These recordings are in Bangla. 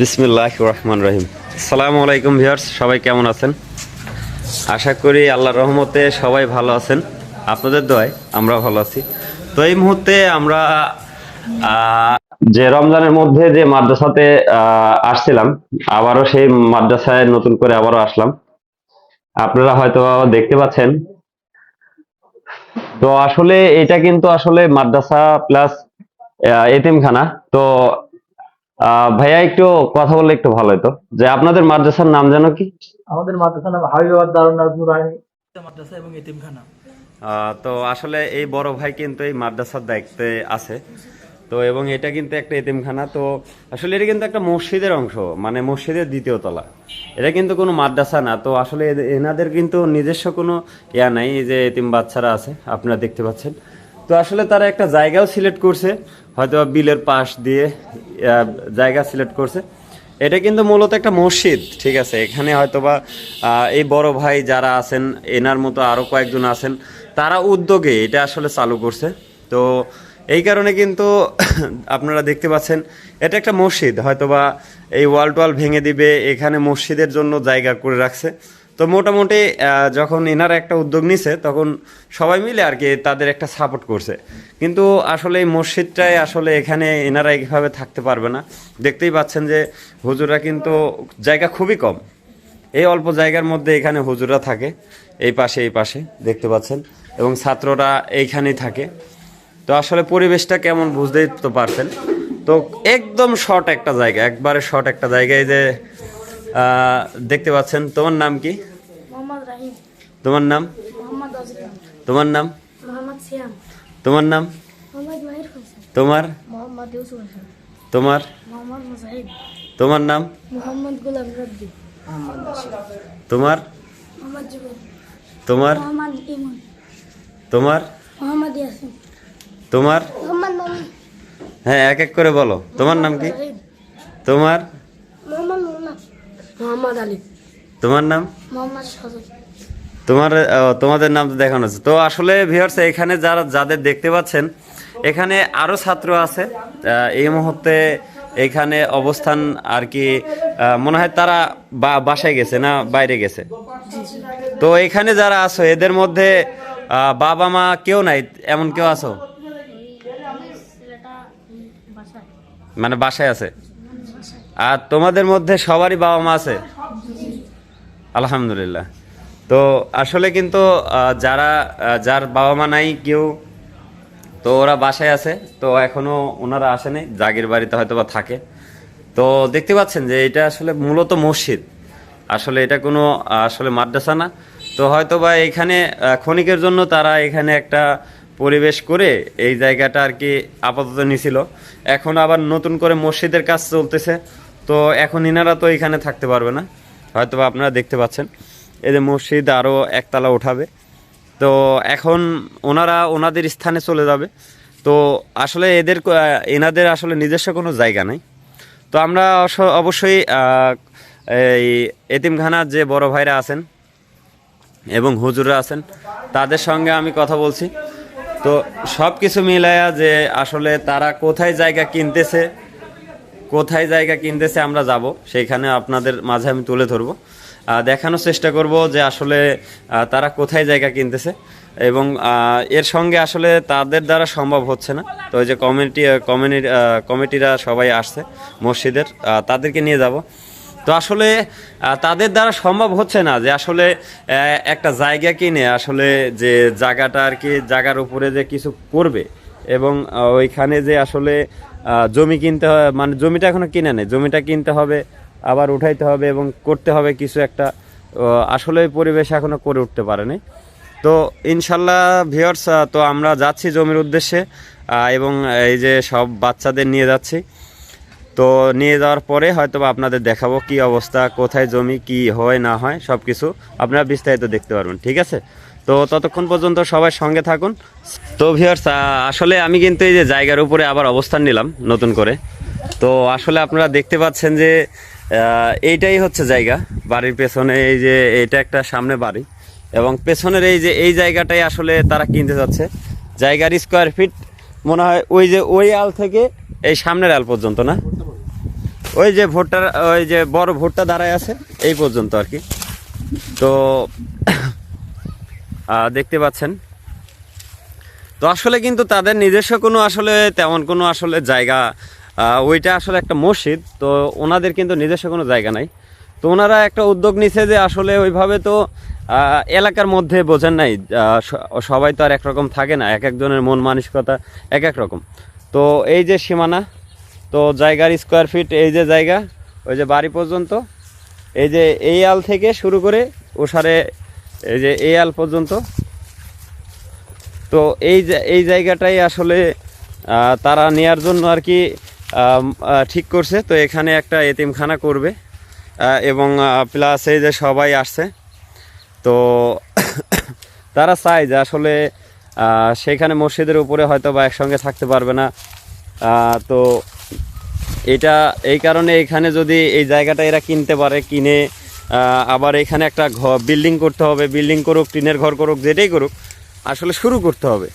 বিসমিল্লাহ রহমান রহিম। আসসালামু আলাইকুম ভিউয়ার্স, সবাই কেমন আছেন? আশা করি আল্লাহর রহমতে সবাই ভালো আছেন। আপনাদের দোয়ায় আমরা ভালো আছি। তো এই মুহূর্তে আমরা যে রমজানের মধ্যে যে মাদ্রাসাতে আসছিলাম, আবারও সেই মাদ্রাসায় নতুন করে আবারও আসলাম। আপনারা হয়তো দেখতে পাচ্ছেন। তো আসলে এটা কিন্তু আসলে মাদ্রাসা প্লাস এতিমখানা। তো ভাইয়া একটু কথা বললে একটু ভালো হতো যে আপনাদের মাদ্রাসার নাম জানো কি? আমাদের মাদ্রাসা নাম হাবিবাদ দারুণ নাজমুরানি মাদ্রাসা এবং এতিমখানা। তো আসলে এই বড় ভাই কিন্তু এই মাদ্রাসার দায়িত্বে আছে। তো এবং এটা কিন্তু একটা এতিমখানা। তো আসলে এটা কিন্তু একটা মসজিদের অংশ মানে মসজিদের দ্বিতীয় তলা। এটা কিন্তু কোনো মাদ্রাসা না। তো আসলে এনাদের কিন্তু নিজস্ব কোনো ইয়া নাই যে এতিম বাচ্চারা আছে আপনারা দেখতে পাচ্ছেন। তো আসলে তারা একটা জায়গাও সিলেক্ট করছে। হয়তো বিলের পাশ দিয়ে জায়গা সিলেক্ট করছে। এটা কিন্তু মূলত একটা মসজিদ, ঠিক আছে? এখানে হয়তোবা এই বড় ভাই যারা আছেন, এনার মতো আরও কয়েকজন আছেন, তারা উদ্যোগে এটা আসলে চালু করছে। তো এই কারণে কিন্তু আপনারা দেখতে পাচ্ছেন, এটা একটা মসজিদ। হয়তোবা এই ওয়াল টোয়াল ভেঙে দিবে, এখানে মসজিদের জন্য জায়গা করে রাখছে। তো মোটামুটি যখন এনারা একটা উদ্যোগ নিছে, তখন সবাই মিলে আর কি তাদের একটা সাপোর্ট করছে। কিন্তু আসলে এই মসজিদটাই আসলে এখানে এনারা এইভাবে থাকতে পারবে না। দেখতেই পাচ্ছেন যে হুজুরা কিন্তু জায়গা খুবই কম। এই অল্প জায়গার মধ্যে এখানে হুজুরা থাকে, এই পাশে এই পাশে, দেখতে পাচ্ছেন। এবং ছাত্ররা এইখানেই থাকে। তো আসলে পরিবেশটা কেমন বুঝতেই তো পারছেন। তো একদম শর্ট একটা জায়গা, একবারে শর্ট একটা জায়গায় যে দেখতে পাচ্ছেন তোমার নাম কি? তোমার নাম? তোমার নাম? তোমার নাম? মোহাম্মদ মাহির হোসেন তোমার? মোহাম্মদ ইউসুফ হাসান। তোমার? তোমার নাম? মোহাম্মদ গোলাম রব্বি তোমার? তোমার? তোমার? তোমার? হ্যাঁ এক এক করে বলো। তোমার নাম কি? তোমার? মোহাম্মদ আলী। তোমার নাম? মোহাম্মদ সজল। তোমার তোমাদের নাম তো দেখানো আছে তো আসলে ভিউয়ার্স এখানে যারা যাদের দেখতে পাচ্ছেন এখানে আরও ছাত্র আছে। এই মুহূর্তে এখানে অবস্থান আর কি মনে হয় তারা বা- বাসায় গেছে না বাইরে গেছে? তো এখানে যারা আছো এদের মধ্যে বাবা মা কেউ নাই? এমন কেউ আছো? মানে বাসায় আছে? আর তোমাদের মধ্যে সবারই বাবা মা আছে? আলহামদুলিল্লাহ। তো আসলে কিন্তু যারা যার বাবা মা নাই কেউ, তো ওরা বাসায় আছে। তো এখনও ওনারা আসেনি, জাগির বাড়িতে হয়তো বা থাকে। তো দেখতে পাচ্ছেন যে এটা আসলে মূলত মসজিদ। আসলে এটা কোনো, আসলে মাদ্রাসা না। তো হয়তো বা এখানে ক্ষণিকের জন্য তারা এখানে একটা পরিবেশ করে এই জায়গাটা আর কি আপাতত নিছিল। এখন আবার নতুন করে মসজিদের কাজ চলতেছে। তো এখন ইনারা তো এখানে থাকতে পারবে না। হয়তো আপনারা দেখতে পাচ্ছেন। এই যে মসজিদ আরও একতলা ওঠাবে তো এখন ওনারা ওনাদের স্থানে চলে যাবে। তো আসলে এদের এনাদের আসলে নিজস্ব কোনো জায়গা নাই। তো আমরা অবশ্যই এই এতিমখানার যে বড় ভাইরা আছেন এবং হুজুররা আছেন, তাদের সঙ্গে আমি কথা বলছি। তো সব কিছু মিলায়া যে আসলে তারা কোথায় জায়গা কিনতেছে কোথায় জায়গা কিনতেছে আমরা যাব, সেইখানে আপনাদের মাঝে আমি তুলে ধরবো। দেখানোর চেষ্টা করব যে আসলে তারা কোথায় জায়গা কিনতেছে এবং এর সঙ্গে আসলে তাদের দ্বারা সম্ভব হচ্ছে না। তো ওই যে কমিটি কমিউনি কমিটিরা সবাই আসছে মসজিদের তাদেরকে নিয়ে যাব। তো আসলে তাদের দ্বারা সম্ভব হচ্ছে না যে আসলে একটা জায়গা কিনে আসলে যে জায়গাটা আর কি, জায়গার উপরে যে কিছু করবে এবং ওইখানে যে আসলে জমি কিনতে হয় মানে জমিটা এখনও কিনে নেই। জমিটা কিনতে হবে, আবার উঠাইতে হবে এবং করতে হবে কিছু একটা আসলে পরিবেশ এখনও করে উঠতে পারেনি। তো ইনশাল্লাহ ভিওর্স তো আমরা যাচ্ছি জমির উদ্দেশ্যে এবং এই যে সব বাচ্চাদের নিয়ে যাচ্ছি। তো নিয়ে যাওয়ার পরে হয়তো আপনাদের দেখাবো কি অবস্থা, কোথায় জমি, কি হয়, না হয় সব কিছু আপনারা বিস্তারিত দেখতে পারবেন, ঠিক আছে? তো ততক্ষণ পর্যন্ত সবাই সঙ্গে থাকুন। তো ভিউয়ার্স আসলে আমি কিন্তু এই যে জায়গার উপরে আবার অবস্থান নিলাম নতুন করে। তো আসলে আপনারা দেখতে পাচ্ছেন যে এইটাই হচ্ছে জায়গা। বাড়ির পেছনে এই যে, এটা একটা সামনে বাড়ি। এবং পেছনের এই যে, এই জায়গাটাই আসলে তারা কিনতে যাচ্ছে। জায়গার স্কোয়ার ফিট মনে হয় ওই যে, ওই আল থেকে এই সামনের আল পর্যন্ত না? ওই যে ভোটটা ওই যে বড় ভোটটা দাঁড়ায় আছে, এই পর্যন্ত আর কি। তো দেখতে পাচ্ছেন। তো আসলে কিন্তু তাদের নিজস্ব কোনো আসলে তেমন কোনো আসলে জায়গা ওইটা আসলে একটা মসজিদ, তো ওনাদের কিন্তু নিজস্ব কোনো জায়গা নাই। তো ওনারা একটা উদ্যোগ নিছে যে আসলে ওইভাবে তো এলাকার মধ্যে বোঝেন নাই সবাই তো আর একরকম থাকে না, এক একজনের মন মানসিকতা এক এক রকম। তো এই যে সীমানা, তো জায়গার স্কোয়ার ফিট এই যে জায়গা, ওই যে বাড়ি পর্যন্ত, এই যে এই আল থেকে শুরু করে ওসারে এই যে এই আল পর্যন্ত। তো এই এই জায়গাটাই আসলে তারা নেয়ার জন্য আর কি ঠিক করছে। তো এখানে একটা এতিমখানা করবে এবং প্লাস এই যে সবাই আসছে। তো তারা চায় যে আসলে সেখানে মসজিদের উপরে হয়তো বা একসঙ্গে থাকতে পারবে না। তো এটা, এই কারণে এখানে যদি এই জায়গাটা এরা কিনতে পারে, কিনে আবার এখানে একটা ঘর বিল্ডিং করতে হবে বিল্ডিং করুক, টিনের ঘর করুক, যেটাই করুক, আসলে শুরু করতে হবে।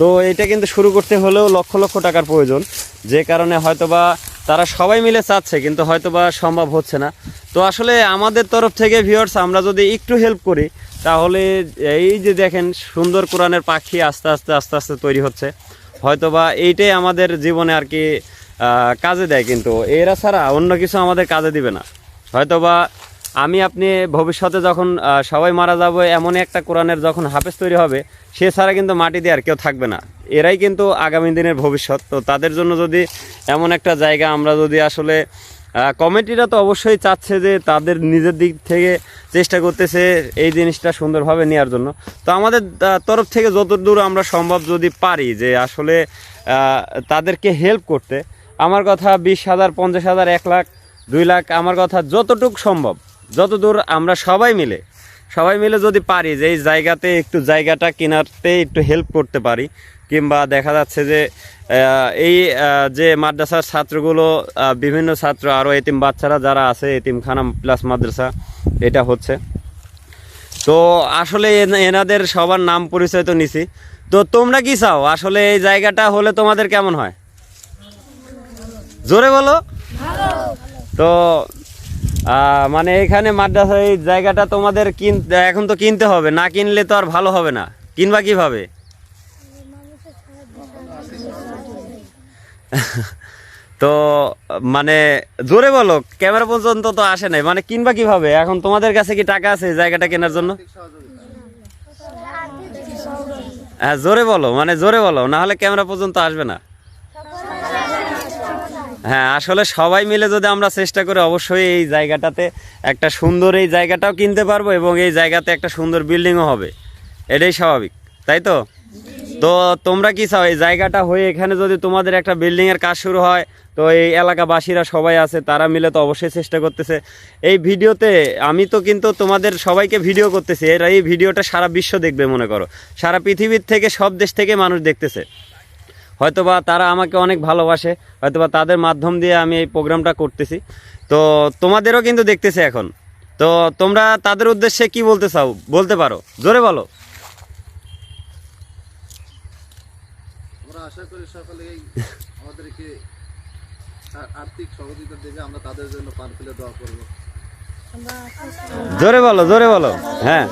তো এটা কিন্তু শুরু করতে হলেও লক্ষ লক্ষ টাকার প্রয়োজন। যে কারণে হয়তোবা তারা সবাই মিলে চাচ্ছে, কিন্তু হয়তোবা সম্ভব হচ্ছে না। তো আসলে আমাদের তরফ থেকে ভিউয়ার্স আমরা যদি একটু হেল্প করি, তাহলে এই যে দেখেন সুন্দর কোরআনের পাখি আস্তে আস্তে আস্তে আস্তে তৈরি হচ্ছে। হয়তোবা এইটাই আমাদের জীবনে আর কি কাজে দেয় কিন্তু। এরা ছাড়া অন্য কিছু আমাদের কাজে দিবে না। হয়তোবা আমি আপনি ভবিষ্যতে যখন সবাই মারা যাব এমন একটা কোরআনের যখন হাফেজ তৈরি হবে, সে ছাড়া কিন্তু মাটি দিয়ে আর কেউ থাকবে না। এরাই কিন্তু আগামী দিনের ভবিষ্যৎ। তো তাদের জন্য যদি এমন একটা জায়গা আমরা যদি আসলে কমিটিরা তো অবশ্যই চাচ্ছে যে তাদের নিজের দিক থেকে চেষ্টা করতেছে এই জিনিসটা সুন্দরভাবে নেওয়ার জন্য। তো আমাদের তরফ থেকে যতদূর আমরা সম্ভব যদি পারি যে আসলে তাদেরকে হেল্প করতে, আমার কথা বিশ হাজার, পঞ্চাশ হাজার, এক লাখ, দুই লাখ, আমার কথা যতটুকু সম্ভব। যতদূর আমরা সবাই মিলে সবাই মিলে যদি পারি যে এই জায়গাতে একটু জায়গাটা কেনাতে একটু হেল্প করতে পারি কিংবা দেখা যাচ্ছে যে এই যে মাদ্রাসার ছাত্রগুলো বিভিন্ন ছাত্র আরও এতিম বাচ্চারা যারা আছে এতিমখানা প্লাস মাদ্রাসা এটা হচ্ছে। তো আসলে এন- এনাদের সবার নাম পরিচয় তো নিছি। তো তোমরা কি চাও? আসলে এই জায়গাটা হলে তোমাদের কেমন হয়? জোরে বলো। তো মানে এখানে মাদ্রাসা এই জায়গাটা তোমাদের এখন তো কিনতে হবে, না কিনলে তো আর ভালো হবে না। কিনবা কীভাবে? তো মানে জোরে বলো, ক্যামেরা পর্যন্ত তো আসে নাই। মানে কিনবা কীভাবে? এখন তোমাদের কাছে কি টাকা আছে জায়গাটা কেনার জন্য? হ্যাঁ জোরে বলো মানে জোরে বলো, না হলে ক্যামেরা পর্যন্ত আসবে না। হ্যাঁ আসলে সবাই মিলে যদি আমরা চেষ্টা করি, অবশ্যই এই জায়গাটাতে একটা সুন্দর এই জায়গাটাও কিনতে পারব এবং এই জায়গাতে একটা সুন্দর বিল্ডিংও হবে। এটাই স্বাভাবিক, তাই তো? তো তোমরা কি চাও, এই জায়গাটা হয়ে এখানে যদি তোমাদের একটা বিল্ডিং এর কাজ শুরু হয়, তো এই এলাকাবাসীরা সবাই আছে, তারা মিলে তো অবশ্যই চেষ্টা করতেছে। এই ভিডিওতে আমি তো কিন্তু তোমাদের সবাইকে ভিডিও করতেছি, এর এই ভিডিওটা সারা বিশ্ব দেখবে, মনে করো। সারা পৃথিবীর থেকে, সব দেশ থেকে মানুষ দেখতেছে। হয়তোবা তারা আমাকে অনেক ভালোবাসে হয়তোবা তাদের মাধ্যম দিয়ে আমি এই প্রোগ্রামটা করতেছি। তো তোমাদেরও কিন্তু দেখতেছে এখন। তো তোমরা তাদের উদ্দেশ্যে কি বলতে চাও? বলতে পারো। জোরে বলো। আমরা আশা করি সকলেই আমাদেরকে আর্থিক সহযোগিতা দেবে। আমরা তাদের জন্য পান দোয়া করব। জোরে বলো জোরে বলো। হ্যাঁ।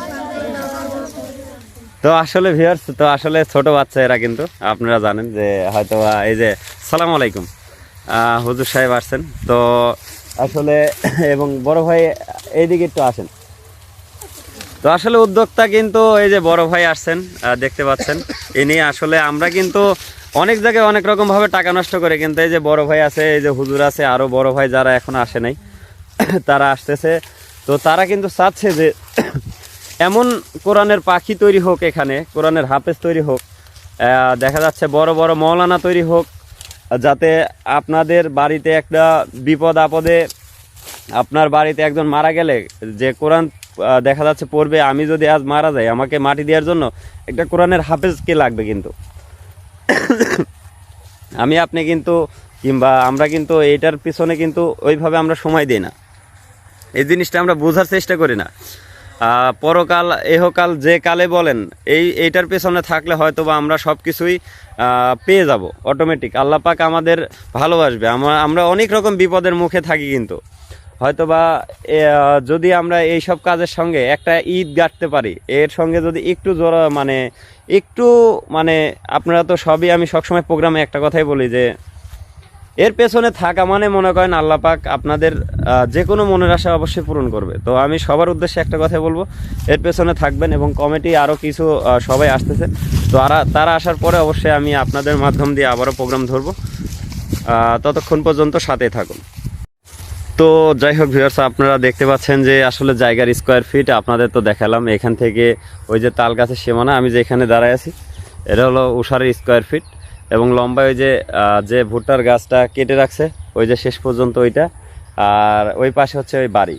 তো আসলে ভিউয়ার্স তো আসলে ছোট বাচ্চা এরা কিন্তু আপনারা জানেন যে হয়তো এই যে, সালাম আলাইকুম। হুজুর সাহেব আসছেন। তো আসলে, এবং বড় ভাই এইদিকে একটু আসেন। তো আসলে উদ্যোক্তা কিন্তু এই যে বড় ভাই আসছেন দেখতে পাচ্ছেন। ইনি আসলে আমরা কিন্তু অনেক জায়গায় অনেক রকম ভাবে টাকা নষ্ট করে কিন্তু এই যে বড় ভাই আছে, এই যে হুজুর আছে, আরও বড় ভাই যারা এখন আসে নাই, তারা আসতেছে। তো তারা কিন্তু চাচ্ছে যে এমন কোরআনের পাখি তৈরি হোক এখানে, কোরআনের হাফেজ তৈরি হোক দেখা যাচ্ছে বড় বড় মৌলানা তৈরি হোক, যাতে আপনাদের বাড়িতে একটা বিপদ আপদে আপনার বাড়িতে একজন মারা গেলে, যে কোরআন দেখা যাচ্ছে পড়বে, আমি যদি আজ মারা যাই, আমাকে মাটি দেওয়ার জন্য একটা কোরআনের হাফেজকে লাগবে কিন্তু? আমি, আপনি কিন্তু, কিংবা আমরা কিন্তু এইটার পিছনে কিন্তু ওইভাবে আমরা সময় দিই না। এই জিনিসটা আমরা বোঝার চেষ্টা করি না। পরকাল এহকাল যে কালে বলেন এই এইটার পেছনে থাকলে হয়তো বা আমরা সব কিছুই পেয়ে যাব অটোমেটিক আল্লাহ পাক আমাদের ভালোবাসবে। আমরা আমরা অনেক রকম বিপদের মুখে থাকি কিন্তু। হয়তোবা এ, আহ, যদি আমরা এই সব কাজের সঙ্গে একটা ঈদ গাঁটতে পারি এর সঙ্গে যদি একটু জোড়া মানে একটু মানে আপনারা তো সবই আমি সবসময় প্রোগ্রামে একটা কথাই বলি যে এর পেছনে থাকা মানে মনে করেন আল্লাহ পাক আপনাদের যে কোনো মনের আশা অবশ্যই পূরণ করবে। তো আমি সবার উদ্দেশ্যে একটা কথা বলব, এর পেছনে থাকবেন এবং কমিটি আরও কিছু সবাই আসতেছে। তো তারা আসার পরে অবশ্যই আমি আপনাদের মাধ্যম দিয়ে আবারও প্রোগ্রাম ধরবো। ততক্ষণ পর্যন্ত সাথে থাকুন। তো যাই হোক ভিউয়ার্স আপনারা দেখতে পাচ্ছেন যে আসলে জায়গার স্কোয়ার ফিট আপনাদের তো দেখালাম। এখান থেকে ওই যে তাল গাছের সীমানা, আমি যে এখানে দাঁড়ায় আছি, এটা হলো উষারের স্কোয়ার ফিট এবং লম্বা ওই যে যে ভুট্টার গাছটা কেটে রাখছে ওই যে শেষ পর্যন্ত ওইটা। আর ওই পাশে হচ্ছে ওই বাড়ি।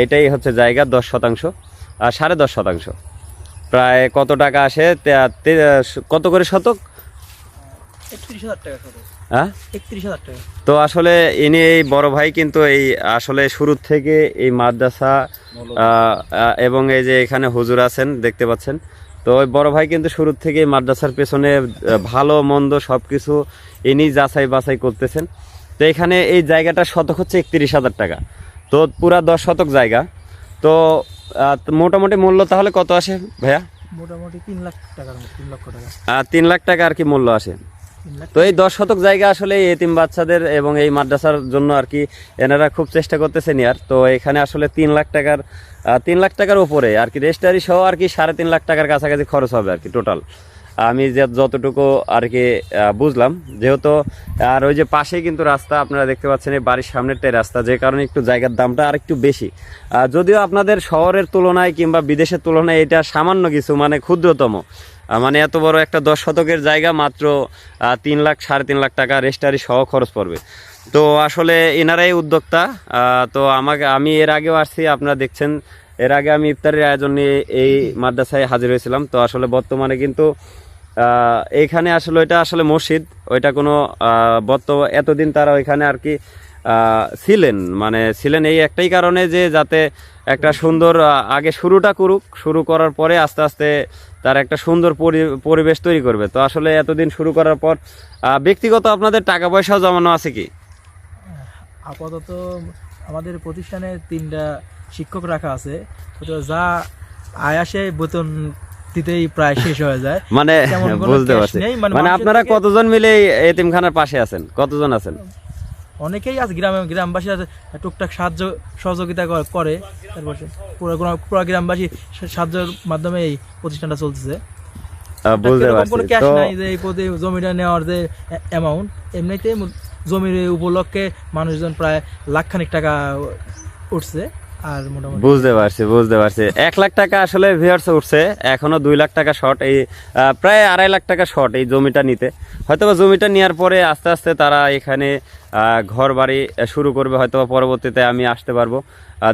এইটাই হচ্ছে জায়গা দশ শতাংশ আর সাড়ে দশ শতাংশ। প্রায় কত টাকা আসে? কত করে শতক? হ্যাঁ? তো আসলে ইনি এই বড় ভাই কিন্তু এই আসলে শুরুর থেকে এই মাদ্রাসা এবং এই যে এখানে হুজুর আছেন দেখতে পাচ্ছেন। তো ওই বড় ভাই কিন্তু শুরুর থেকে মাদ্রাসার পেছনে ভালো মন্দ সব কিছু ইনি যাচাই বাছাই করতেছেন। তো এখানে এই জায়গাটা শতক হচ্ছে একত্রিশ হাজার টাকা। তো পুরা দশ শতক জায়গা। তো মোটামুটি মূল্য তাহলে কত আসে ভাইয়া? মোটামুটি তিন লাখ টাকার তিন লক্ষ টাকা। তিন লাখ টাকা আর কি মূল্য আসে। তো এই দশ শতক জায়গা আসলে এতিম বাচ্চাদের এবং এই মাদ্রাসার জন্য আর কি এনারা খুব চেষ্টা করতেছেন আর তো এখানে আসলে তিন লাখ টাকার তিন লাখ টাকার উপরে আর কি রেজিস্ট্রারি সহ আর কি সাড়ে তিন লাখ টাকার কাছাকাছি খরচ হবে আর কি টোটাল আমি যে যতটুকু আর কি বুঝলাম, যেহেতু, আর ওই যে পাশেই কিন্তু রাস্তা আপনারা দেখতে পাচ্ছেন, এই বাড়ির সামনেরটাই রাস্তা, যে কারণে একটু জায়গার দামটা আর একটু বেশি। যদিও আপনাদের শহরের তুলনায় কিংবা বিদেশের তুলনায় এটা সামান্য কিছু মানে ক্ষুদ্রতম। মানে এত বড় একটা দশ শতকের জায়গা মাত্র তিন লাখ সাড়ে তিন লাখ টাকা রেস্টারি সহ খরচ পড়বে। তো আসলে এনারাই উদ্যোক্তা তো আমাকে আমি এর আগেও আসছি আপনারা দেখছেন। এর আগে আমি ইফতারের আয়োজন নিয়ে এই মাদ্রাসায় হাজির হয়েছিলাম। তো আসলে বর্তমানে কিন্তু আহ, এইখানে আসলে ওইটা আসলে মসজিদ ওইটা কোনো বর্ত এতদিন তারা ওইখানে আর কি ছিলেন। মানে ছিলেন এই একটাই কারণে যে যাতে একটা সুন্দর আগে শুরুটা করুক শুরু করার পরে আস্তে আস্তে তার একটা সুন্দর পরিবেশ তৈরি করবে। তো আসলে এতদিন শুরু করার পর ব্যক্তিগত আপনাদের টাকা পয়সাও জমানো আছে কি? আপাতত আমাদের প্রতিষ্ঠানে তিনটা শিক্ষক রাখা আছে। যা আয় আসে বেতন দিতেই প্রায় শেষ হয়ে যায়। মানে বুঝতে পারছি। মানে মানে আপনারা কতজন মিলে এতিমখানার পাশে আছেন? কতজন আছেন? অনেকেই আছে গ্রামে গ্রামবাসীরা টুকটাক সাহায্য সহযোগিতা করে তারপর পুরো পুরো গ্রামবাসী সাহায্যের মাধ্যমে এই প্রতিষ্ঠানটা চলতেছে। বুঝতে পারছি। কোনো ক্যাশ নাই যে এই পদে জমিটা নেওয়ার যে অ্যামাউন্ট এমনিতে মু- জমির উপলক্ষে মানুষজন প্রায় লাখখানিক টাকা উঠছে। আর মোটামুটি বুঝতে পারছি বুঝতে পারছি। এক লাখ টাকা আসলে ভিউয়ার্স উঠছে, এখনও দুই লাখ টাকা শর্ট এই প্রায় আড়াই লাখ টাকা শর্ট এই জমিটা নিতে। হয়তোবা জমিটা নেওয়ার পরে আস্তে আস্তে তারা এখানে ঘর বাড়ি শুরু করবে, হয়তোবা পরবর্তীতে আমি আসতে পারব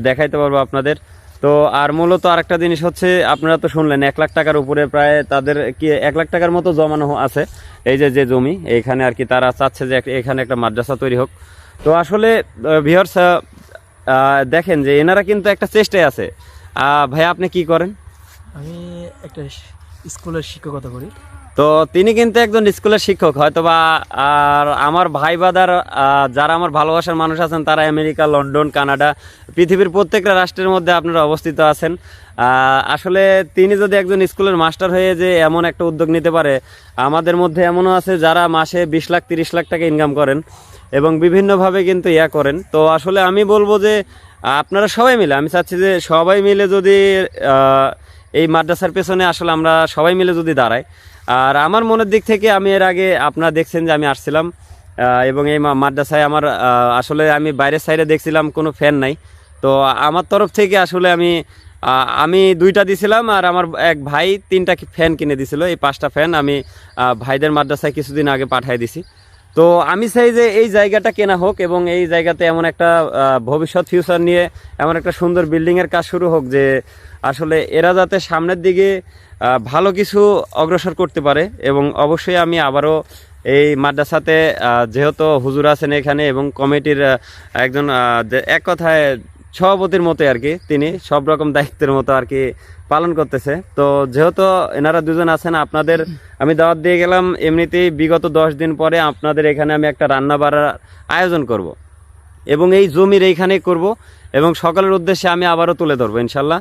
দেখাইতে পারব আপনাদের। তো আর মূলত আরেকটা জিনিস হচ্ছে, আপনারা তো শুনলেন, এক লাখ টাকার উপরে প্রায় তাদের কি, এক লাখ টাকার মতো জমানো আছে, এই যে যে জমি এইখানে আর কি তারা চাচ্ছে যে এখানে একটা মাদ্রাসা তৈরি হোক। তো আসলে ভিউয়ার্স দেখেন যে এনারা কিন্তু একটা চেষ্টায় আছে। ভাই আপনি কি করেন? আমি একটা স্কুলের শিক্ষকতা করি। তো তিনি কিন্তু একজন স্কুলের শিক্ষক হয়তো বা আর আমার ভাই বাদার যারা আমার ভালোবাসার মানুষ আছেন তারা আমেরিকা লন্ডন কানাডা পৃথিবীর প্রত্যেকটা রাষ্ট্রের মধ্যে আপনারা অবস্থিত আছেন। আসলে তিনি যদি একজন স্কুলের মাস্টার হয়ে যে এমন একটা উদ্যোগ নিতে পারে আমাদের মধ্যে এমনও আছে যারা মাসে বিশ লাখ তিরিশ লাখ টাকা ইনকাম করেন। এবং বিভিন্নভাবে কিন্তু ইয়া করেন। তো আসলে আমি বলব যে, আপনারা সবাই মিলে, আমি চাচ্ছি যে সবাই মিলে যদি এই মাদ্রাসার পেছনে আসলে আমরা সবাই মিলে যদি দাঁড়াই। আর আমার মনের দিক থেকে আমি এর আগে, আপনারা দেখছেন যে আমি আসছিলাম এবং এই মাদ্রাসায় আমার আসলে আমি বাইরের সাইডে দেখছিলাম, কোনো ফ্যান নাই। তো আমার তরফ থেকে আসলে আমি আমি দুইটা দিছিলাম আর আমার এক ভাই তিনটা ফ্যান কিনে দিছিল। এই পাঁচটা ফ্যান আমি ভাইদের মাদ্রাসায় কিছুদিন আগে পাঠিয়ে দিছি। তো আমি চাই যে এই জায়গাটা কেনা হোক এবং এই জায়গাতে এমন একটা ভবিষ্যৎ ফিউচার নিয়ে এমন একটা সুন্দর বিল্ডিংয়ের কাজ শুরু হোক যে আসলে এরা যাতে সামনের দিকে ভালো কিছু অগ্রসর করতে পারে এবং অবশ্যই আমি আবারও এই মাদ্রাসাতে যেহেতু হুজুর আছেন এখানে এবং কমিটির একজন এক কথায় সভাপতির মতো আর কি। তিনি সব রকম দায়িত্বের মতো আর কি পালন করতেছে। তো যেহেতু এনারা দুজন আছেন, আপনাদের আমি দাওয়াত দিয়ে গেলাম, এমনিতেই বিগত দশ দিন পরে আপনাদের এখানে আমি একটা রান্না বাড়ার আয়োজন করব। এবং এই জমির এইখানেই করব এবং সকলের উদ্দেশ্যে আমি আবারও তুলে ধরবো, ইনশাল্লাহ।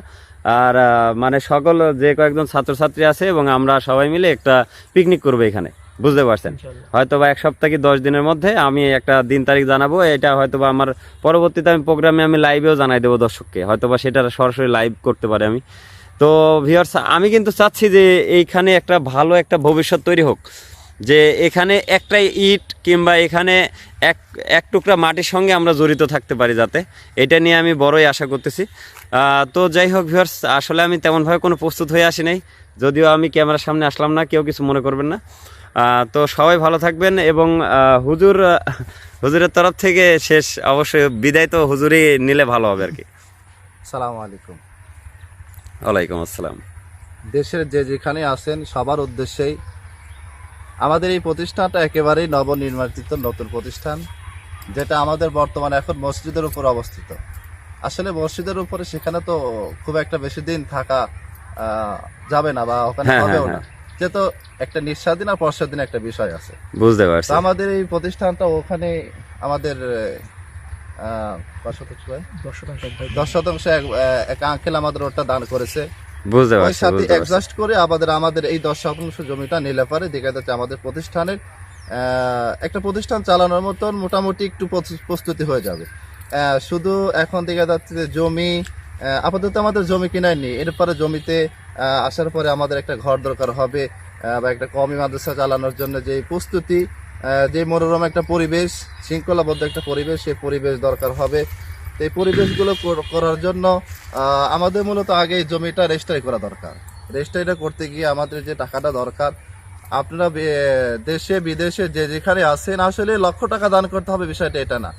আর মানে সকল যে কয়েকজন ছাত্রছাত্রী আছে এবং আমরা সবাই মিলে একটা পিকনিক করব এখানে। বুঝতে পারছেন। হয়তো বা এক সপ্তাহ কি দশ দিনের মধ্যে আমি একটা দিন তারিখ জানাব এটা হয়তো বা আমার পরবর্তীতে আমি প্রোগ্রামে আমি লাইভেও জানাই দেবো দর্শককে। হয়তো বা সেটা সরাসরি লাইভ করতে পারে আমি। তো ভিউয়ার্স আমি কিন্তু চাচ্ছি যে এইখানে একটা ভালো একটা ভবিষ্যৎ তৈরি হোক। যে এখানে একটা ইট কিংবা এখানে এক এক টুকরা মাটির সঙ্গে আমরা জড়িত থাকতে পারি যাতে। এটা নিয়ে আমি বড়ই আশা করতেছি। তো যাই হোক ভিউয়ার্স আসলে আমি তেমনভাবে কোনো প্রস্তুত হয়ে আসি নাই। যদিও আমি ক্যামেরার সামনে আসলাম না কেউ কিছু মনে করবেন না। তো সবাই ভালো থাকবেন এবং হুজুর হুজুরের তরফ থেকে শেষ অবশ্যই বিদায় তো হুজুরই নিলে ভালো হবে আর কি। সালাম আলাইকুম। ওয়ালাইকুম আসসালাম। দেশের যে যেখানে আছেন সবার উদ্দেশ্যেই আমাদের এই প্রতিষ্ঠানটা একেবারেই নবনির্বাচিত নতুন প্রতিষ্ঠান যেটা আমাদের বর্তমানে এখন মসজিদের উপর অবস্থিত। আসলে মসজিদের উপরে সেখানে তো খুব একটা বেশি দিন থাকা আহ, যাবে না বা ওখানে হ্যাঁ, হবেও হ্যাঁ, না যেহেতু একটা নিঃস্বাধীন আর পশ্চাধীন একটা বিষয় আছে। বুঝতে পারছি। আমাদের এই প্রতিষ্ঠানটা ওখানে আমাদের? দশ শতাংশ। এক- আঙ্কেল আমাদের ওটা দান করেছে। বুঝতে পারছি সাথে অ্যাডজাস্ট করে আমাদের আমাদের এই দশ শতাংশ জমিটা নিলে পারে দেখা যাচ্ছে আমাদের প্রতিষ্ঠানের আহ, একটা প্রতিষ্ঠান চালানোর মতন মোটামুটি একটু প্রস্তুতি হয়ে যাবে। আহ, শুধু এখন দেখা যাচ্ছে যে জমি আহ, আপাতত আমাদের জমি কিনাই নেই। এরপরে জমিতে আসার পরে আমাদের একটা ঘর দরকার হবে বা একটা কমি মাদ্রাসা চালানোর জন্য যে প্রস্তুতি যে মনোরম একটা পরিবেশ, শৃঙ্খলাবদ্ধ একটা পরিবেশ, সেই পরিবেশ দরকার হবে। তো এই পরিবেশগুলো করার জন্য আমাদের মূলত আগে জমিটা রেজিস্ট্রাই করা দরকার। রেজিস্ট্রাইটা করতে গিয়ে আমাদের যে টাকাটা দরকার, আপনারা দেশে, বিদেশে যে যেখানে আছেন, আসলে লক্ষ টাকা দান করতে হবে বিষয়টা এটা না।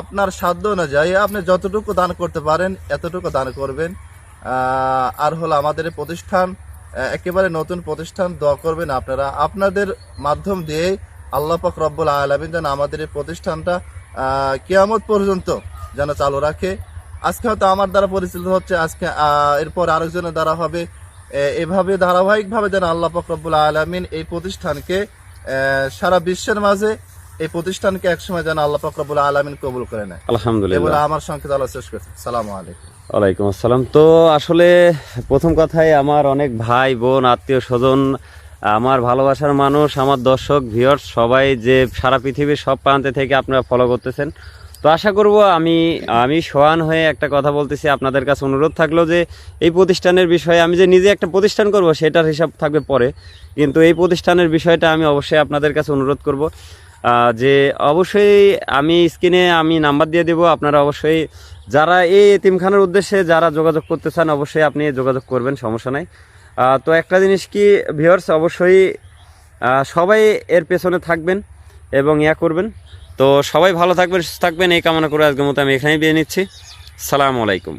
আপনার সাধ্য অনুযায়ী আপনি যতটুকু দান করতে পারেন, এতটুকু দান করবেন। আর হলো আমাদের প্রতিষ্ঠান একেবারে নতুন প্রতিষ্ঠান দোয়া করবেন আপনারা। আপনাদের মাধ্যম দিয়ে আল্লাহ পাক রব্বুল আলমিন যেন আমাদের এই প্রতিষ্ঠানটা কিয়ামত পর্যন্ত যেন চালু রাখে। আজকে হয়তো আমার দ্বারা পরিচালিত হচ্ছে আজকে এরপর আরেকজনের দ্বারা হবে। এভাবে ধারাবাহিকভাবে যেন আল্লাহ পাক রব্বুল আলমিন এই প্রতিষ্ঠানকে সারা বিশ্বের মাঝে এই প্রতিষ্ঠানকে একসময় যেন আল্লাহ পাক রব্বুল আলমিন কবুল করে নেয়। আলহামদুলিল্লাহ। আমার সংকেত আল্লাহ শেষ করছি। সালামু আলাইকুম। ওয়ালাইকুম আসসালাম। তো আসলে প্রথম কথাই আমার অনেক ভাই, বোন, আত্মীয় স্বজন, আমার ভালোবাসার মানুষ, আমার দর্শক ভিউয়ার্স সবাই যে সারা পৃথিবীর সব প্রান্তে থেকে আপনারা ফলো করতেছেন। তো আশা করব আমি আমি সোয়ান হয়ে একটা কথা বলতেছি, আপনাদের কাছে অনুরোধ থাকল যে এই প্রতিষ্ঠানের বিষয়ে আমি যে নিজে একটা প্রতিষ্ঠান করব, সেটার হিসাব থাকবে পরে। কিন্তু এই প্রতিষ্ঠানের বিষয়টা আমি অবশ্যই আপনাদের কাছে অনুরোধ করব যে অবশ্যই আমি স্ক্রিনে আমি নাম্বার দিয়ে দেবো, আপনারা অবশ্যই যারা এই এতিমখানার উদ্দেশ্যে যারা যোগাযোগ করতে চান, অবশ্যই আপনি যোগাযোগ করবেন, সমস্যা নাই। তো একটা জিনিস কি ভিওর্স অবশ্যই সবাই এর পেছনে থাকবেন এবং ইয়া করবেন। তো সবাই ভালো থাকবেন, সুস্থ থাকবেন, এই কামনা করে আজকের মতো আমি এখানেই বিয়ে নিচ্ছি। সালামু আলাইকুম।